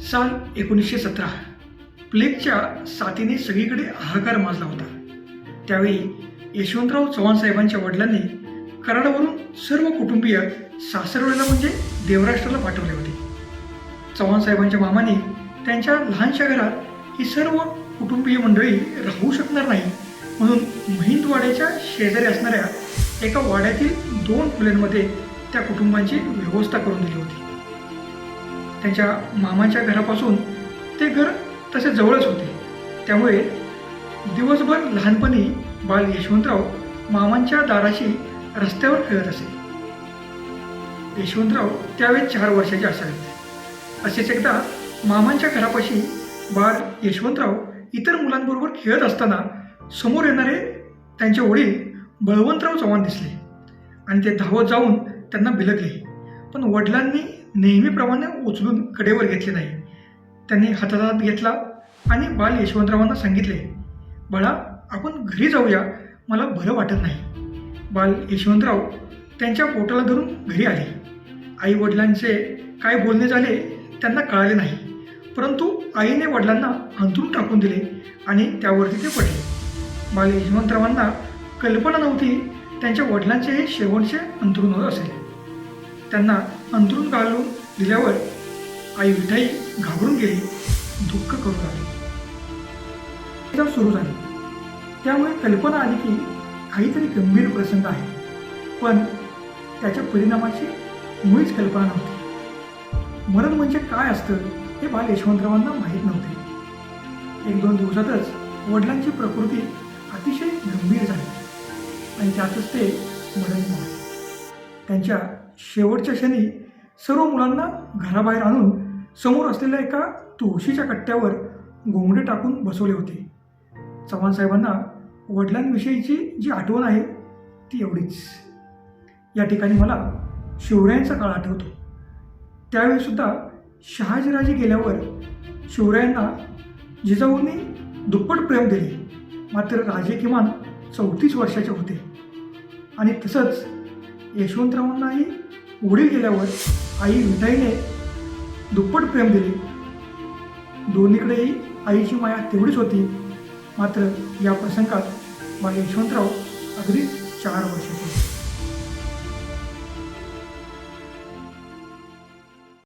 साल एकोणीसशे सतरा. प्लेगच्या साथीने सगळीकडे हाहाकार माजला होता. त्यावेळी यशवंतराव चव्हाण साहेबांच्या वडिलांनी कराडावरून सर्व कुटुंबीय सासरवडीला म्हणजे देवराष्ट्राला पाठवले होते. चव्हाण साहेबांच्या मामाने त्यांच्या लहानशा घरात ही सर्व कुटुंबीय मंडळी राहू शकणार नाही म्हणून महिंदवाड्याच्या शेजारी असणाऱ्या एका वाड्यातील दोन खोल्यांमध्ये त्या कुटुंबांची व्यवस्था करून दिली होती. त्यांच्या मामाच्या घरापासून ते घर तसे जवळच होते. त्यामुळे दिवसभर लहानपणी बाल यशवंतराव मामांच्या दाराशी रस्त्यावर खेळत असे. यशवंतराव त्यावेळी चार वर्षाचे असावेत. असेच एकदा मामांच्या घरापाशी बाळ यशवंतराव इतर मुलांबरोबर खेळत असताना समोर येणारे त्यांचे वडील बळवंतराव चव्हाण दिसले आणि ते धावत जाऊन त्यांना बिलगले. पण वडिलांनी नेहमीप्रमाणे उचलून कडेवर घेतले नाही. त्यांनी हातात घेतला आणि बाल यशवंतरावांना सांगितले बाळा आपण घरी जाऊया मला बरं वाटत नाही. बाल यशवंतराव त्यांच्या पोटाला धरून घरी आले. आई वडिलांचे काय बोलणे झाले त्यांना कळाले नाही परंतु आईने वडिलांना अंथरून टाकून दिले आणि त्यावरती ते पडले. बाल यशवंतरावांना कल्पना नव्हती त्यांच्या वडिलांचे हे शेवटचे अंतरून होत असेल. त्यांना अंतरून घालून दिल्यावर आई विठाई घाबरून गेली दुःख करू लागली. सुरू झाली. त्यामुळे कल्पना आली की काहीतरी गंभीर प्रसंग आहे. पण त्याच्या परिणामाची मुळीच कल्पना नव्हती. मरण म्हणजे काय असतं हे बाल यशवंतरावांना माहीत नव्हते. एक दोन दिवसातच वडिलांची प्रकृती अतिशय गंभीर झाली आणि त्यातच ते मरण त्यांच्या शेवटच्या क्षणी सर्व मुलांना घराबाहेर आणून समोर असलेल्या एका तुळशीच्या कट्ट्यावर घोंगडे टाकून बसवले होते. चव्हाण साहेबांना वडिलांविषयीची जी आठवण आहे ती एवढीच. या ठिकाणी मला शिवरायांचा काळ आठवतो. त्यावेळीसुद्धा शहाजीराजे गेल्यावर शिवरायांना जिजाऊंनी दुप्पट प्रेम दिले. मात्र राजे किमान चौतीस वर्षाचे होते. आणि तसंच यशवंतरावांनाही उडी गेल्यावर आई विठाईने दुप्पट प्रेम दिले. दोन्हीकडेही आईची माया तेवढीच होती. मात्र या प्रसंगात मला यशवंतराव अगदी चार वर्षाचे होते.